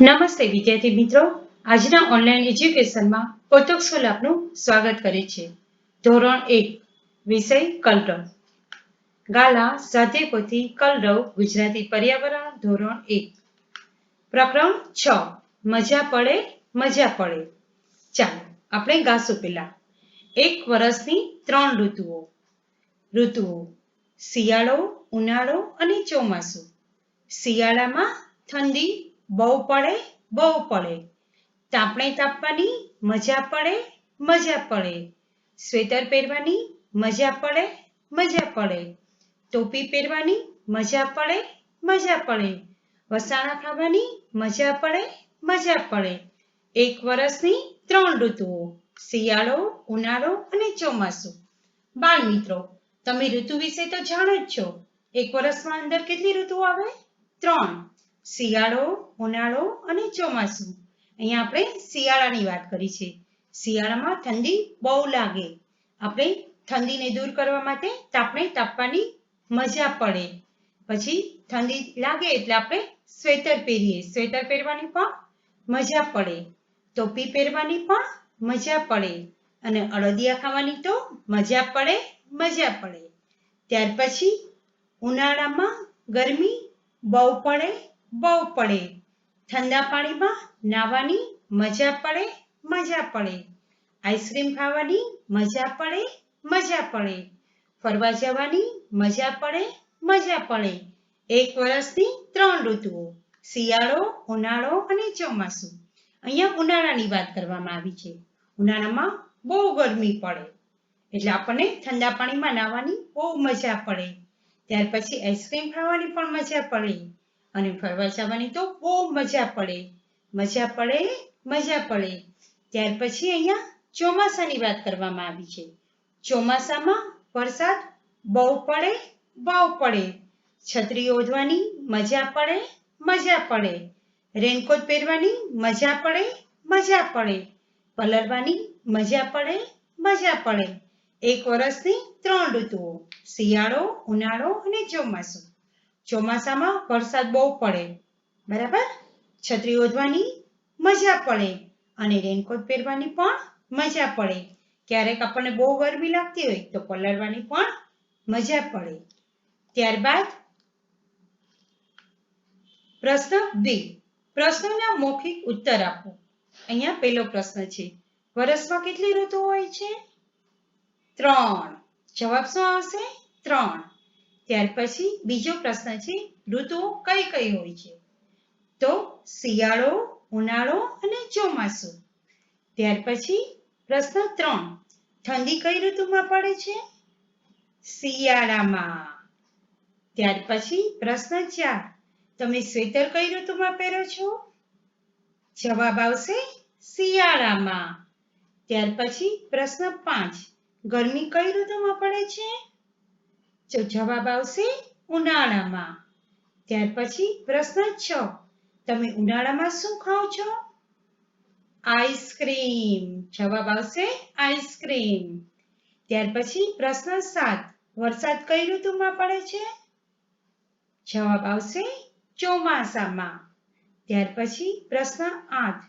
નમસ્તે વિદ્યાર્થી મિત્રો. આજના ઓનલાઈન એજ્યુકેશનમાં સ્કૂલ આપનું સ્વાગત કરે છે. ધોરણ એક, વિષય કલરવ. ગાલા સ્વાધ્યાય પોથી કલરવ, ગુજરાતી પર્યાવરણ, ધોરણ એક. પ્રકરણ છ, મજા પડે મજા પડે. ચાલો, આપણે ગાશું પેલા એક વર્ષની ત્રણ ઋતુઓ. ઋતુઓ, શિયાળો, ઉનાળો અને ચોમાસું. શિયાળામાં ઠંડી બહુ પડે બહુ પડે. તાપણે તાપવાની મજા પડે મજા પડે. સ્વેટર પહેરવાની મજા પડે મજા પડે. ટોપી પહેરવાની મજા પડે મજા પડે. વસાણા ખાવાની મજા પડે મજા પડે. એક વર્ષની ત્રણ ઋતુઓ, શિયાળો, ઉનાળો અને ચોમાસું. બાળ મિત્રો, તમે ઋતુ વિશે તો જાણો જ છો. એક વર્ષમાં અંદર કેટલી ઋતુઓ આવે? ત્રણ. શિયાળો, ઉનાળો અને ચોમાસું. અહીંયા આપણે શિયાળાની વાત કરી છે. શિયાળામાં ઠંડી બહુ લાગે. આપણે ઠંડીને દૂર કરવા માટે તાપણે તાપવાની મજા પડે. પછી ઠંડી લાગે એટલે આપણે સ્વેટર પહેરીએ. સ્વેટર પહેરવાની પણ મજા પડે. ટોપી પહેરવાની પણ મજા પડે. અને અળદિયા ખાવાની તો મજા પડે મજા પડે. ત્યાર પછી ઉનાળામાં ગરમી બહુ પડે બહુ પડે. ઠંડા પાણીમાં નાવાની મજા પડે મજા પડે. આઈસ્ક્રીમ ખાવાની મજા પડે મજા પડે. ફરવા જવાની મજા પડે મજા પડે. એક વર્ષની ત્રણ ઋતુઓ, શિયાળો, ઉનાળો અને ચોમાસું. અહીંયા ઉનાળાની વાત કરવામાં આવી છે. ઉનાળામાં બહુ ગરમી પડે. એટલે આપણને ઠંડા પાણીમાં નાહવાની બહુ મજા પડે. ત્યાર પછી આઈસ્ક્રીમ ખાવાની પણ મજા પડે. અને ફરવા જવાની તો બહુ મજા પડે. મજા પડે મજા પડે. ત્યાર પછી અહીંયા ચોમાસાની વાત કરવામાં આવી છે. ચોમાસામાં વરસાદ બહુ પડે બહુ પડે. છત્રી ઓઢવાની મજા પડે મજા પડે. રેનકોટ પહેરવાની મજા પડે મજા પડે. પલરવાની મજા પડે મજા પડે. એક વર્ષની ત્રણ ઋતુઓ, શિયાળો, ઉનાળો અને ચોમાસું. ચોમાસામાં વરસાદ બહુ પડે. બરાબર? છત્રી ઓઢવાની મજા પડે અને રેનકોટ પહેરવાની પણ મજા પડે. ક્યારેક આપણને બહુ ગરમી લાગતી હોય તો પલળવાની પણ મજા પડે. ત્યારબાદ પ્રશ્ન બે. પ્રશ્નના મૌખિક ઉત્તર આપો. અહીંયા પહેલો પ્રશ્ન છે. વર્ષમાં કેટલી ઋતુ હોય છે? ત્રણ. જવાબ શું આવશે? ત્રણ. ત્યાર પછી બીજો પ્રશ્ન છે, ઋતુઓ કઈ કઈ હોય છે? તો શિયાળો, ઉનાળો અને ચોમાસું. ત્યાર પછી પ્રશ્ન ત્રણ, ઠંડી કઈ ઋતુમાં પડે છે? શિયાળામાં. ત્યાર પછી પ્રશ્ન ચાર, તમે સ્વેટર કઈ ઋતુમાં પહેરો છો? જવાબ આવશે શિયાળામાં. ત્યાર પછી પ્રશ્ન પાંચ, ગરમી કઈ ઋતુમાં પડે છે? તો જવાબ આવશે ઉનાળામાં. ત્યાર પછી પ્રશ્ન છ. તમે ઉનાળામાં શું ખાઓ છો? આઈસ્ક્રીમ. જવાબ આવશે આઈસ્ક્રીમ. ત્યાર પછી પ્રશ્ન સાત. વરસાદ કઈ ઋતુમાં પડે છે? જવાબ આવશે ચોમાસામાં. ત્યાર પછી પ્રશ્ન આઠ.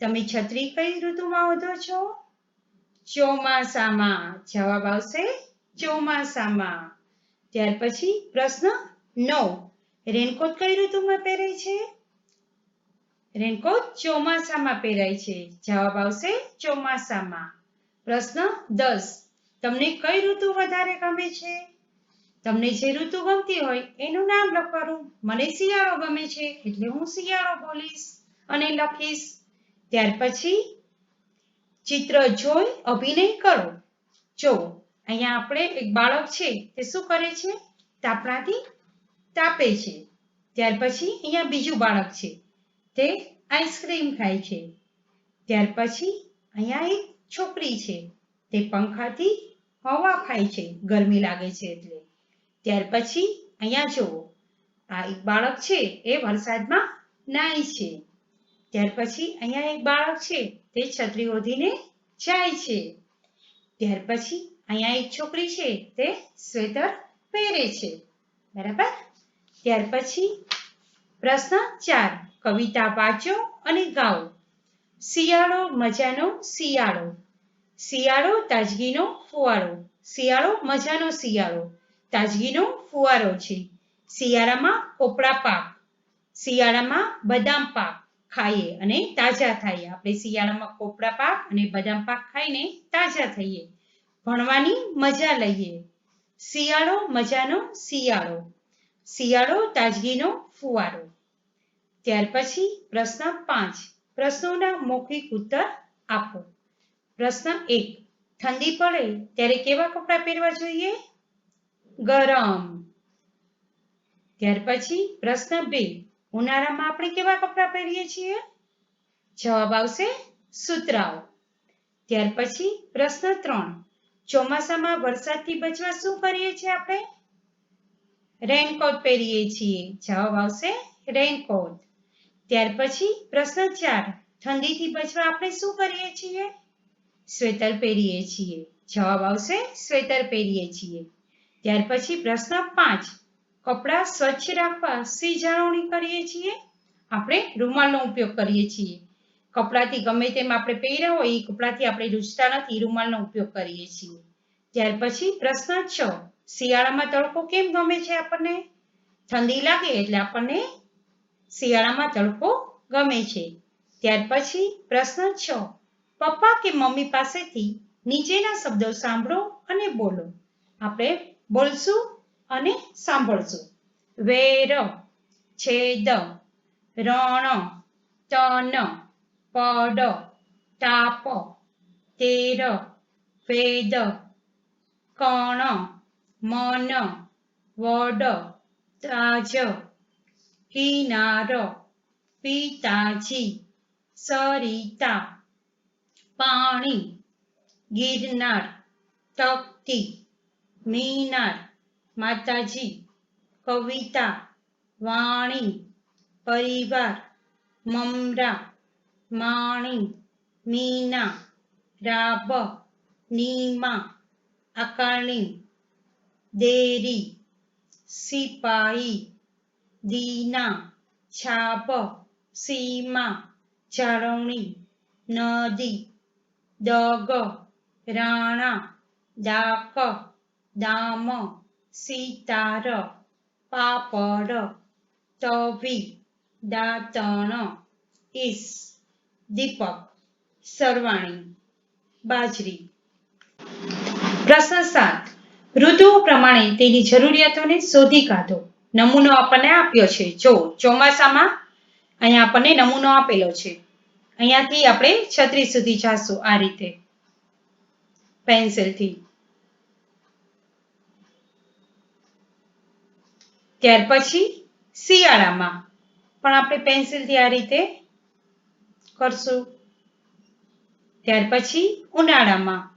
તમે છત્રી કઈ ઋતુમાં ઓઢો છો? ચોમાસામાં. જવાબ આવશે ચોમાસામાં. ત્યાર પછી પ્રશ્ન નવ. રેનકોટ કઈ ઋતુમાં પહેરાય છે? રેનકોટ ચોમાસામાં પહેરાય છે. જવાબ આવશે ચોમાસામાં. પ્રશ્ન દસ. તમને કઈ ઋતુ વધારે ગમે છે? તમને જે ઋતુ ગમતી હોય એનું નામ લખવાનું. મને શિયાળો ગમે છે એટલે હું શિયાળો બોલીશ અને લખીશ. ત્યાર પછી ચિત્ર જોઈ અભિનય કરો. જો અહીંયા આપણે એક બાળક છે તે શું કરે છે? તાપણાથી તાપે છે. ત્યાર પછી અહીંયા બીજું બાળક છે તે આઈસ્ક્રીમ ખાય છે. ત્યાર પછી અહીંયા એક છોકરી છે તે પંખાથી હવા ખાય છે, ગરમી લાગે છે એટલે. ત્યાર પછી અહીંયા જુઓ, આ એક બાળક છે એ વરસાદમાં નાય છે. ત્યાર પછી અહીંયા એક બાળક છે તે છત્રી ઓઢીને જાય છે. ત્યાર પછી અહીંયા એક છોકરી છે, તે સ્વેટર પહેરે છે. બરાબર? ત્યાર પછી પ્રશ્ન ચાર, કવિતા વાંચો અને ગાઓ. શિયાળો મજાનો શિયાળો. શિયાળો તાજગીનો ફુવારો. શિયાળો મજાનો શિયાળો. તાજગીનો ફુવારો છે. શિયાળામાં કોપડા પાક. શિયાળામાં બદામ પાક ખાઈએ અને તાજા થઈએ. આપણે શિયાળામાં કોપડા પાક અને બદામ પાક ખાઈને તાજા થઈએ. ભણવાની મજા લઈએ. શિયાળો મજાનો શિયાળો. શિયાળો તાજગીનો ફુવારો. ત્યાર પછી પ્રશ્ન પાંચ. પ્રશ્નોના મૌખિક ઉત્તર આપો. પ્રશ્ન એક. ઠંડી પડે ત્યારે કેવા કપડાં પહેરવા જોઈએ? ગરમ. ત્યાર પછી પ્રશ્ન બે. ઉનાળામાં આપણે કેવા કપડાં પહેરીએ છીએ? જવાબ આવશે સુતરાઉ. ત્યાર પછી પ્રશ્ન ત્રણ. ચોમાસામાં વરસાદથી બચવા શું કરીએ છીએ આપણે? રેનકોટ પહેરીએ છીએ. જવાબ આવશે રેનકોટ ત્યાર પછી પ્રશ્ન ચાર. ઠંડીથી બચવા આપણે શું કરીએ છીએ? સ્વેટર પહેરીએ છીએ. જવાબ આવશે સ્વેટર પહેરીએ છીએ. ત્યાર પછી પ્રશ્ન પાંચ. કપડાં સ્વચ્છ રાખવા શી જાળવણી કરીએ છીએ? આપણે રૂમાલનો ઉપયોગ કરીએ છીએ. કપડાથી ગમે તેમ આપણે પહેર્યા હોય, એ કપડાથી આપણે લૂછતા નથી રૂમાલનો ઉપયોગ કરીએ છીએ. ત્યાર પછી પ્રશ્ન છ, શિયાળામાં તડકો કેમ ગમે છે આપણને? ઠંડી લાગે એટલે આપણને શિયાળામાં તડકો ગમે છે. ત્યાર પછી પ્રશ્ન છ, પપ્પા કે મમ્મી પાસેથી નીચેના શબ્દો સાંભળો અને બોલો. આપણે બોલશું અને સાંભળશું. વેર, છેદ, રણ, તન પડ તાપ તેર વેદ કણ, મન, વડ તાજ કિનાર, પિતાજી, સરિતા, પાણી, ગિરનાર તકતી મીનાર, માતાજી, કવિતા, વાણી, પરિવાર, મમરા માણી, મીના, રાબ, નીમા અકાણી દેરી સિપાઈ દીના, છાપ, સીમા જાળવણી નદી, દગ, રાણા, ડાક, દામ, સિતાર, પાપડ તવી દાંતણ, ઈસ. દીપક, સરવાણી, બાજરી. પ્રશ્ન સાત. ઋતુઓ પ્રમાણે તેની જરૂરિયાતોને શોધી કાઢો. નમૂનો આપણને આપ્યો છે. જો ચોમાસામાં અહીંયા આપણને નમૂનો આપેલો છે. અહીંયાથી આપણે છત્રીસ સુધી જાશું આ રીતે. પેન્સિલથી. ત્યાર પછી શિયાળામાં. પણ આપણે પેન્સિલથી આ રીતે કરશું. ત્યાર પછી ઉનાળામાં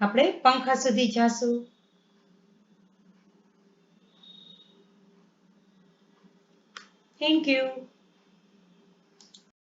આપણે પંખા સુધી જાશું. Thank you